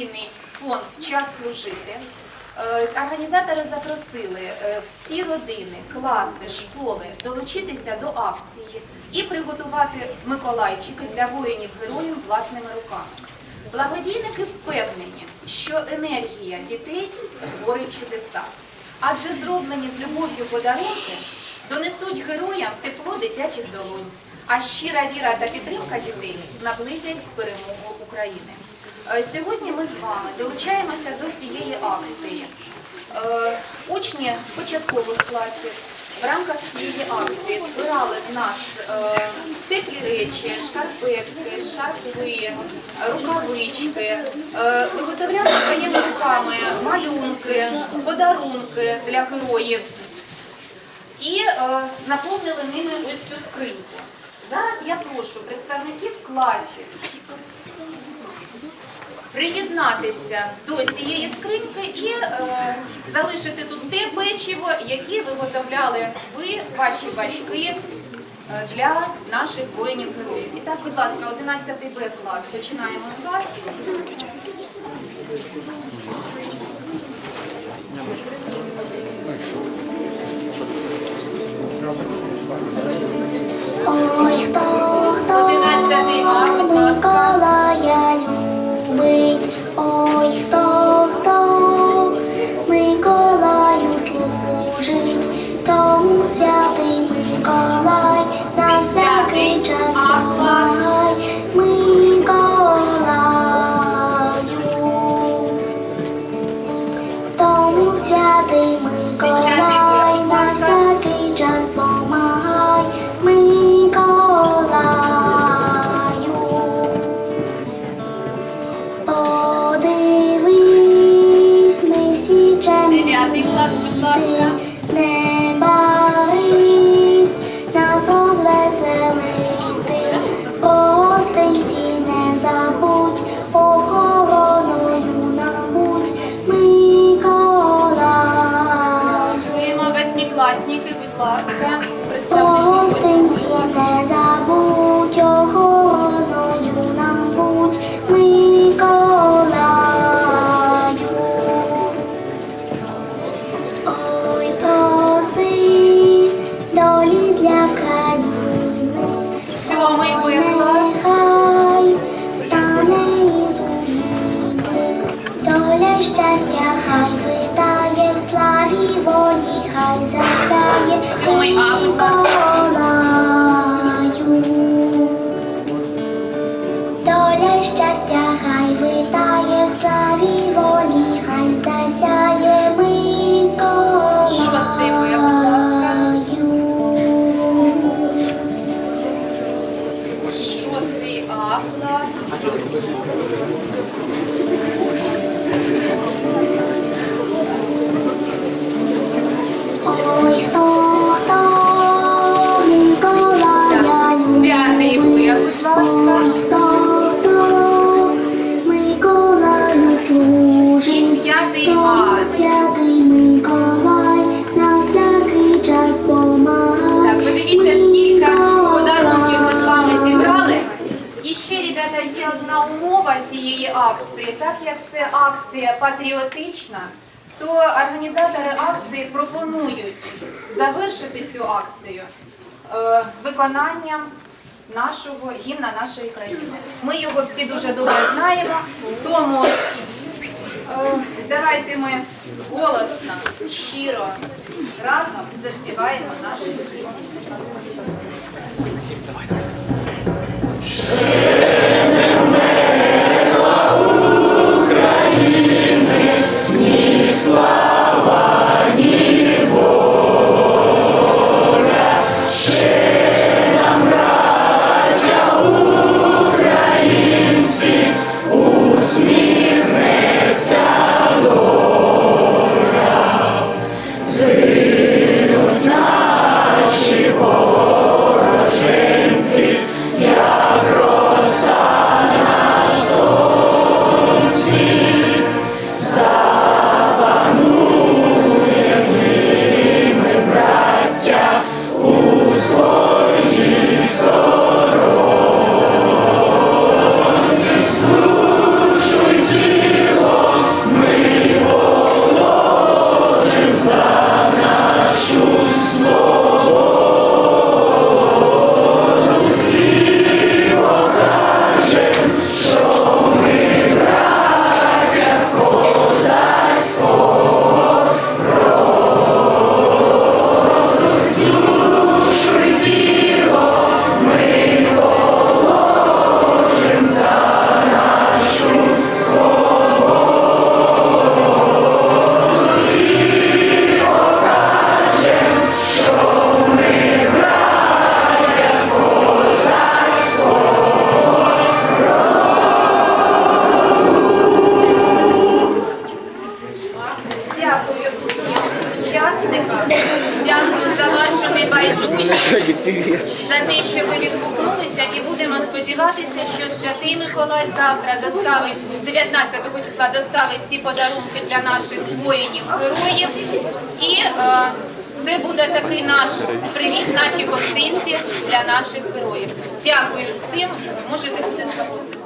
благодійний фонд Час служити. Е, Організатори запросили е, всі родини, класи, школи долучитися до акції і приготувати Миколайчики для воїнів-героїв власними руками. Благодійники впевнені, що енергія дітей творить чудеса, адже зроблені з любов'ю подарунки донесуть героям тепло дитячих долонь, а щира віра та підтримка дітей наблизять перемогу України. Е, Сьогодні ми з вами долучаємося до цієї акції. Е, Учні початкових класів в рамках цієї акції збирали в нас е, теплі речі, шкарпетки, шарфи, рукавички, виготовляли своїми руками малюнки, подарунки для героїв і наповнили ними ось цю скриньку. Зараз я прошу представників класів приєднатися до цієї скриньки і е, залишити тут те печиво, яке виготовляли ви, ваші батьки, е, для наших воїнів-героїв. І так, будь ласка, 11 Б клас. Починаємо з вас. Восьмикласники, будь ласка. Представники не забудь, охороною нам будь, Миколаю. Ой, проси долі для країни, Сьомий Б клас. стане із доля щастя хай витає славі волі, хай засяє Сьомий А, будь Доля щастя хай витає в славі волі, хай засяє Миколаю. Шостий Б, будь ласка. Шостий А клас. Цієї акції. Так як це акція патріотична, то організатори акції пропонують завершити цю акцію е, виконанням нашого гімна нашої країни. Ми його всі дуже добре знаємо, тому е, давайте ми голосно, щиро разом заспіваємо наш гімн. Небайдужість, за те, що ви відгукнулися, і будемо сподіватися, що святий Миколай завтра доставить 19 числа доставить ці подарунки для наших воїнів, героїв. І е, це буде такий наш привіт, наші гостинці для наших героїв. Дякую всім. Можете бути спокійні.